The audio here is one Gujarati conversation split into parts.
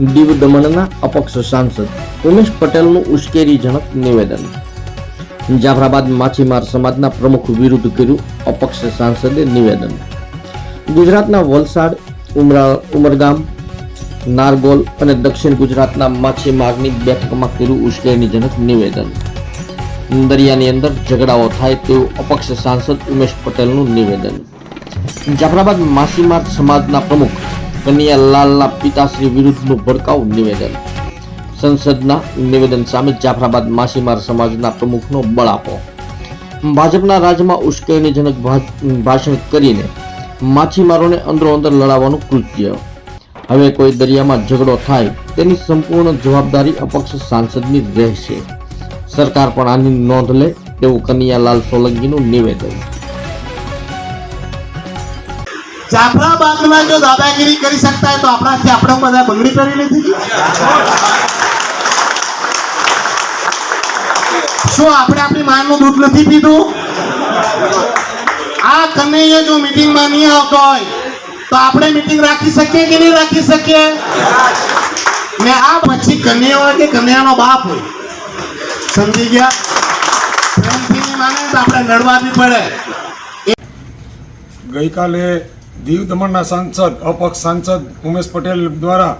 દીવ દમણના અપક્ષ સાંસદ ઉમેશ પટેલનું ઉશ્કેરીજનક નિવેદન. જાફરાબાદ માછીમાર સમાજના પ્રમુખ વિરુદ્ધ કર્યું અપક્ષ સાંસદે નિવેદન. ગુજરાતના વલસાડ, ઉમરા, ઉમરગામ, નારગોલ અને દક્ષિણ ગુજરાતના માછીમારની બેઠકમાં કર્યું ઉશ્કેરણીજનક નિવેદન. દરિયાની અંદર ઝઘડાઓ થાય તેવું અપક્ષ સાંસદ ઉમેશ પટેલનું નિવેદન. જાફરાબાદ માછીમાર સમાજના પ્રમુખ કનૈયા લાલના પિતાશ્રી વિરુદ્ધનું ભડકાઉ નિવેદન. સંસદના નિવેદન સામે જાફરાબાદ માછીમાર સમાજના પ્રમુખનો બળાપો. ભાજપના રાજ્યમાં ઉશ્કેરણીજનક ભાષણ કરીને માછીમારોને અંદરો અંદર લડાવવાનું કૃત્ય. હવે કોઈ દરિયામાં ઝઘડો થાય તેની સંપૂર્ણ જવાબદારી અપક્ષ સાંસદની રહેશે. સરકાર પણ આની નોંધ લે તેવું કનૈયાલાલ સોલંકીનું નિવેદન. જાફરાબાદમાં જો દાદાગીરી કરી શકતા હોય તો આપણાથી આપણે બધા બંગડી કરી લીધી. શું આપણે આપણી માનું દૂધ નથી પીધું? આ કનૈયા જો મીટિંગમાં નહીં આવતો હોય, તો આપણે મીટિંગ રાખી શકીએ કે નહીં રાખી શકીએ? ને આ પછી કન્યા હોય કે કન્યાનો બાપ હોય. સમજી ગયા? પ્રેમથી માને તો આપણે લડવા બી પડે. ગઈકાલે દીવ દમણના સાંસદ, અપક્ષ સાંસદ ઉમેશ પટેલ દ્વારા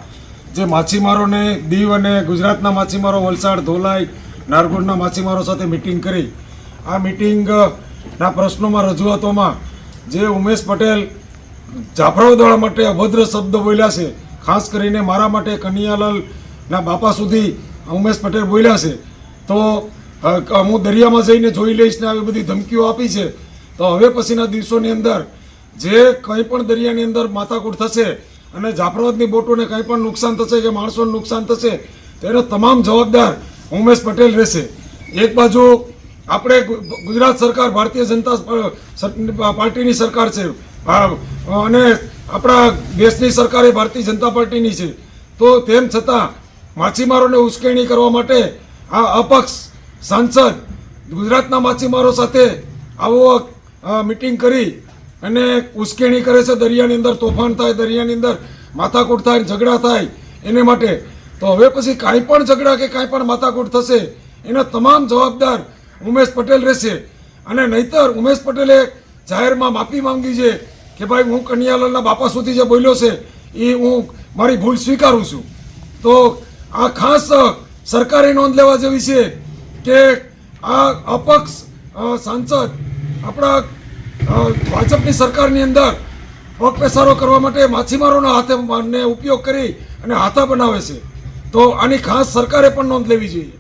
જે માછીમારોને દીવ અને ગુજરાતના માછીમારો વલસાડ, ધોલાઈ નારગોડના માછીમારો સાથે મિટિંગ કરી. આ મિટિંગના પ્રશ્નોમાં, રજૂઆતોમાં જે ઉમેશ પટેલ જાફરાવાદવાળા માટે અભદ્ર શબ્દ બોલ્યા છે, ખાસ કરીને મારા માટે કનૈયાલાલના બાપા સુધી ઉમેશ પટેલ બોલ્યા છે, તો હું દરિયામાં જઈને જોઈ લઈશ ને આવી બધી ધમકીઓ આપી છે, તો હવે પછીના દિવસોની અંદર જે કંઈ પણ દરિયાની અંદર માથાકૂટ થશે અને જાફરાબાદની બોટોને કંઈ પણ નુકસાન થશે કે માણસોને નુકસાન થશે, તેનો તમામ જવાબદાર ઉમેશ પટેલ રહેશે. એક બાજુ આપણે ગુજરાત સરકાર, ભારતીય જનતા પાર્ટીની સરકાર છે. અને આપણા દેશની સરકાર ભારતીય જનતા પાર્ટીની છે. તો તેમ છતાં માછીમારોને ઉશ્કેરણી કરવા માટે આ અપક્ષ સાંસદ ગુજરાતના માછીમારો સાથે આવો મિટિંગ કરી અને ઉશ્કેરણી કરે છે, દરિયાની અંદર તોફાન થાય, દરિયાની અંદર માથાકૂટ થાય, ઝઘડા થાય એને માટે. તો હવે પછી કાંઈ પણ ઝઘડા કે કાંઈ પણ માથાકૂટ થશે, એના તમામ જવાબદાર ઉમેશ પટેલ રહેશે. અને નહીતર ઉમેશ પટેલે જાહેરમાં માફી માંગી છે કે ભાઈ હું કન્યાલાલના બાપા સુધી જે બોલ્યો છે, એ હું મારી ભૂલ સ્વીકારું છું. તો આ ખાસ સરકારે નોંધ લેવા જેવી છે કે આ અપક્ષ સાંસદ આપણા ભાજપની સરકારની અંદર પગપેસારો કરવા માટે માછીમારોના હાથે ઉપયોગ કરી અને હાથા બનાવે છે. તો આની ખાસ સરકારે પણ નોંધ લેવી જોઈએ.